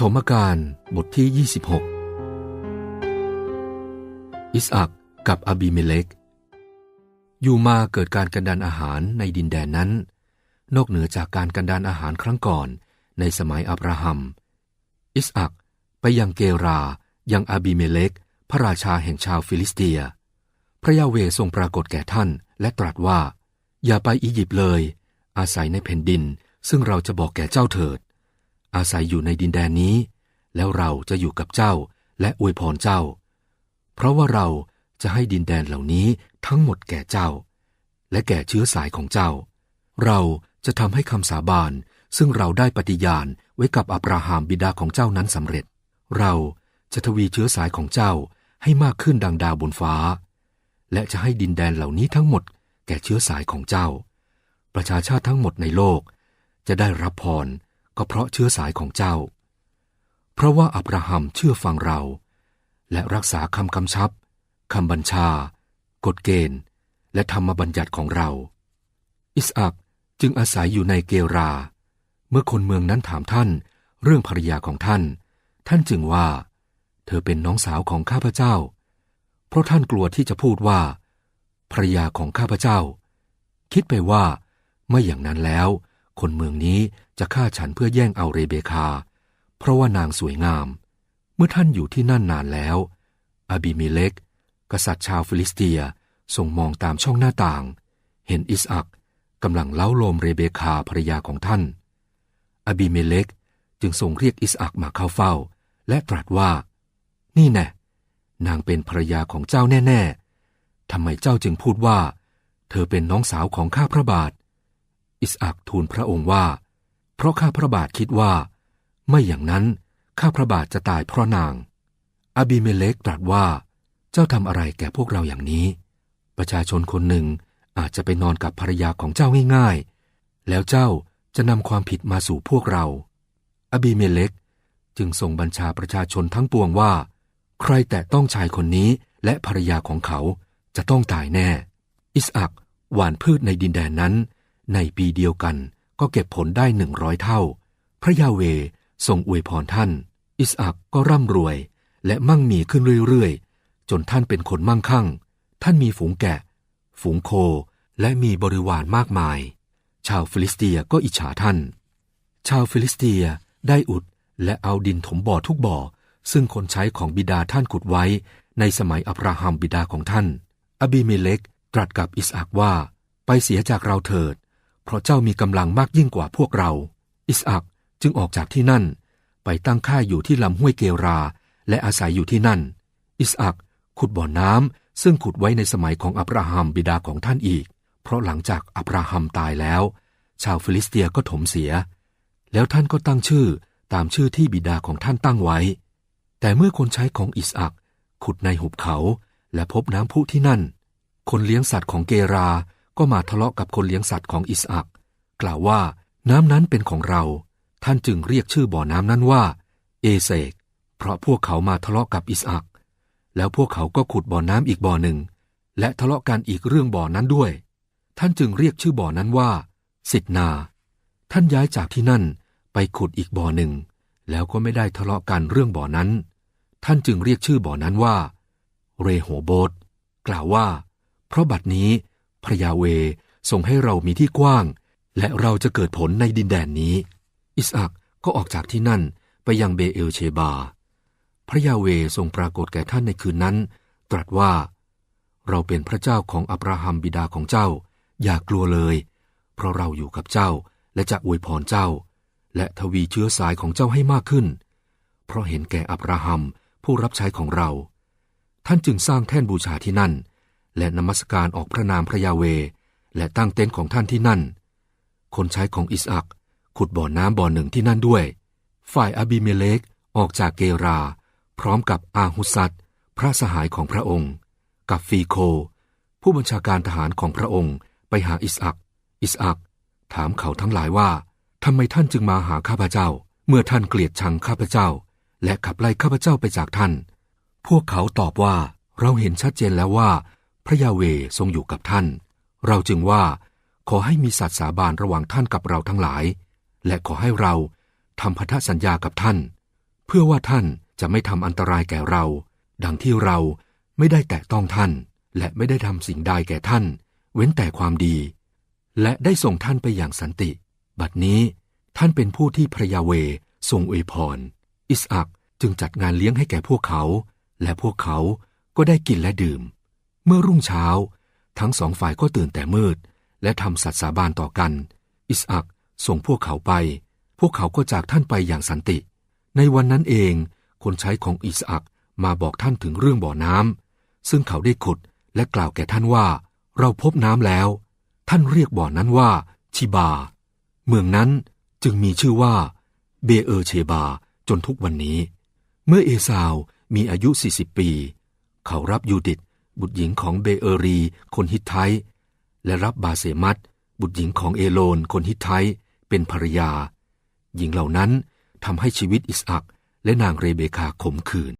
ฐมกาลบทที่ 26 อิสอักกับอบิเมเลก อยู่มาเกิดการกันดานอาหารในดินแดนนั้น นอกเหนือจากการกันดานอาหารครั้งก่อนในสมัยอับราฮัม อิสอักไปยังเกรายังอบิเมเลก พระราชาแห่งชาวฟิลิสเตีย พระยาเวทรงปรากฏแก่ท่านและตรัสว่า อย่าไปอียิปต์เลย อาศัยในแผ่นดินซึ่งเราจะบอกแก่เจ้าเถิด อาศัยอยู่ในดินแดนนี้ แล้วเราจะอยู่กับเจ้าและอวยพรเจ้า เพราะว่าเราจะให้ดินแดนเหล่านี้ทั้งหมดแก่เจ้า และแก่เชื้อสายของเจ้า เราจะทำให้คำสาบานซึ่งเราได้ปฏิญาณไว้กับอับราฮัมบิดาของเจ้านั้นสำเร็จ เราจะทวีเชื้อสายของเจ้าให้มากขึ้นดังดาวบนฟ้า และจะให้ดินแดนเหล่านี้ทั้งหมดแก่เชื้อสายของเจ้า ประชาชาติทั้งหมดในโลก จะได้รับพร ก็เพราะเชื้อสายของเจ้า เพราะว่าอับราฮัมเชื่อฟังเรา และรักษาคำคำชับคำบัญชา กฎเกณฑ์ และธรรมบัญญัติของเรา อิสอักจึงอาศัยอยู่ในเกรา เมื่อคนเมืองนั้นถามท่านเรื่องภรรยาของท่าน ท่านจึงว่า เธอเป็นน้องสาวของข้าพเจ้า เพราะท่านกลัวที่จะพูดว่า ภรรยาของข้าพเจ้า คิดไปว่าไม่อย่างนั้นแล้ว คนเมืองนี้จะฆ่าฉันเพื่อแย่งเอาเรเบคา เพราะว่านางสวยงาม เมื่อท่านอยู่ที่นั่นนานแล้วอบิเมเลกกษัตริย์ชาวฟิลิสเตียทรงมองตามช่องหน้าต่าง เห็นอิสอักกำลังเล้าโลมเรเบคาภรรยาของท่านอบิเมเลกจึงทรงเรียกอิสอักมาเข้าเฝ้า และตรัสว่า นี่แน่นางเป็นภรรยาของเจ้าแน่ ๆทำไมเจ้าจึงพูดว่า เธอเป็นน้องสาวของข้าพระบาท อิสอักทูลพระองค์ว่า เพราะข้าพระบาทคิดว่า ไม่อย่างนั้นข้าพระบาทจะตายเพราะนาง อบิเมเลกตรัสว่า เจ้าทำอะไรแก่พวกเราอย่างนี้ ประชาชนคนหนึ่งอาจจะไปนอนกับภรรยาของเจ้าง่ายๆ แล้วเจ้าจะนำความผิดมาสู่พวกเรา อบีเมเลกจึงส่งบัญชาประชาชนทั้งปวงว่า ใครแต่ต้องชายคนนี้และภรรยาของเขาจะต้องตายแน่ อิสอักหว่านพืชในดินแดนนั้น ในปีเดียวกันก็เก็บผลได้หนึ่งร้อยเท่า พระยาเวทรงอวยพรท่าน อิสอักก็ร่ำรวย และมั่งมีขึ้นเรื่อยๆ จนท่านเป็นคนมั่งคั่ง ท่านมีฝูงแกะ ฝูงโค และมีบริวารมากมาย ชาวฟิลิสเตียก็อิจฉาท่าน ชาวฟิลิสเตียได้อุดและเอาดินถมบ่อทุกบ่อ ซึ่งคนใช้ของบิดาท่านขุดไว้ ในสมัยอับราฮัมบิดาของท่าน อบิเมเลกตรัสกับอิสอักว่า ไปเสียจากเราเถิด เพราะเจ้ามีกำลังมากยิ่งกว่าพวกเรา อิสอักจึงออกจากที่นั่น ไปตั้งค่ายอยู่ที่ลำห้วยเกรา และอาศัยอยู่ที่นั่น อิสอักขุดบ่อน้ำซึ่งขุดไว้ในสมัยของอับราฮัมบิดาของท่านอีก เพราะหลังจากอับราฮัมตายแล้ว ชาวฟิลิสเตียก็ถมเสีย แล้วท่านก็ตั้งชื่อตามชื่อที่บิดาของท่านตั้งไว้ แต่เมื่อคนใช้ของอิสอักขุดในหุบเขาและพบน้ำพุที่นั่น คนเลี้ยงสัตว์ของเกรา ก็มาทะเลาะกับคนเลี้ยงสัตว์ของอิสอักกล่าวว่าน้ำนั้นเป็นของเรา ท่านจึงเรียกชื่อบ่อน้ำนั้นว่า เอเซก เพราะพวกเขามาทะเลาะกับอิสอักแล้วพวกเขาก็ขุดบ่อน้ำอีกบ่อหนึ่ง และทะเลาะกันอีกเรื่องบ่อนั้นด้วย ท่านจึงเรียกชื่อบ่อนั้นว่า สิทนา ท่านย้ายจากที่นั่นไปขุดอีกบ่อหนึ่ง แล้วก็ไม่ได้ทะเลาะกันเรื่องบ่อนั้น ท่านจึงเรียกชื่อบ่อนั้นว่า เรโหโบตกล่าวว่า เพราะบัดนี้ พระยาเวทรงให้เรามีที่กว้าง และเราจะเกิดผลในดินแดนนี้ อิสอักก็ออกจากที่นั่นไปยังเบเอลเชบา พระยาเวทรงปรากฏแก่ท่านในคืนนั้น ตรัสว่า เราเป็นพระเจ้าของอับราฮัมบิดาของเจ้า อย่ากลัวเลย เพราะเราอยู่กับเจ้าและจะอวยพรเจ้า และทวีเชื้อสายของเจ้าให้มากขึ้น เพราะเห็นแก่อับราฮัมผู้รับใช้ของเรา ท่านจึงสร้างแท่นบูชาที่นั่น และนมัสการออกพระนามพระยาเว และตั้งเต็นท์ของท่านที่นั่น คนใช้ของอิสอักขุดบ่อน้ำบ่อหนึ่งที่นั่นด้วย ฝ่ายอบิเมเลกออกจากเกรา พร้อมกับอาหุสัตพระสหายของพระองค์ กับฟีโค ผู้บัญชาการทหารของพระองค์ไปหาอิสอัก อิสอัก ถามเขาทั้งหลายว่าทำไมท่านจึงมาหาข้าพเจ้า เมื่อท่านเกลียดชังข้าพเจ้า และขับไล่ข้าพเจ้าไปจากท่าน พวกเขาตอบว่าเราเห็นชัดเจนแล้วว่า พระยาเวทรงอยู่กับท่าน เราจึงว่าขอให้มีสัตย์สาบานระหว่างท่านกับเราทั้งหลาย และขอให้เราทำพันธสัญญากับท่าน เพื่อว่าท่านจะไม่ทำอันตรายแก่เรา ดังที่เราไม่ได้แตะต้องท่าน และไม่ได้ทำสิ่งใดแก่ท่าน เว้นแต่ความดี และได้ส่งท่านไปอย่างสันติ บัดนี้ท่านเป็นผู้ที่พระยาเวทรงอวยพร อิสอักจึงจัดงานเลี้ยงให้แก่พวกเขา และพวกเขาก็ได้กินและดื่ม เมื่อรุ่งเช้า ทั้งสองฝ่ายก็ตื่นแต่มืด และทำสัตย์สาบานต่อกัน อิสอักส่งพวกเขาไป พวกเขาก็จากท่านไปอย่างสันติ ในวันนั้นเอง คนใช้ของอิสอักมาบอกท่านถึงเรื่องบ่อน้ำซึ่งเขาได้ขุดและกล่าวแก่ท่านว่า เราพบน้ำแล้ว ท่านเรียกบ่อนั้นว่า ชิบา เมืองนั้นจึงมีชื่อว่า เบเออเชบาจนทุกวันนี้ เมื่อเอซาวมีอายุ 40 ปี เขารับยูดิต บุตรหญิงของเบเอรี คนฮิตไทและรับบาเสมัตบุตรหญิงของเอโลน คนฮิตไทเป็นภรรยา หญิงเหล่านั้นทำให้ชีวิตอิสอักและนางเรเบคาขมขื่น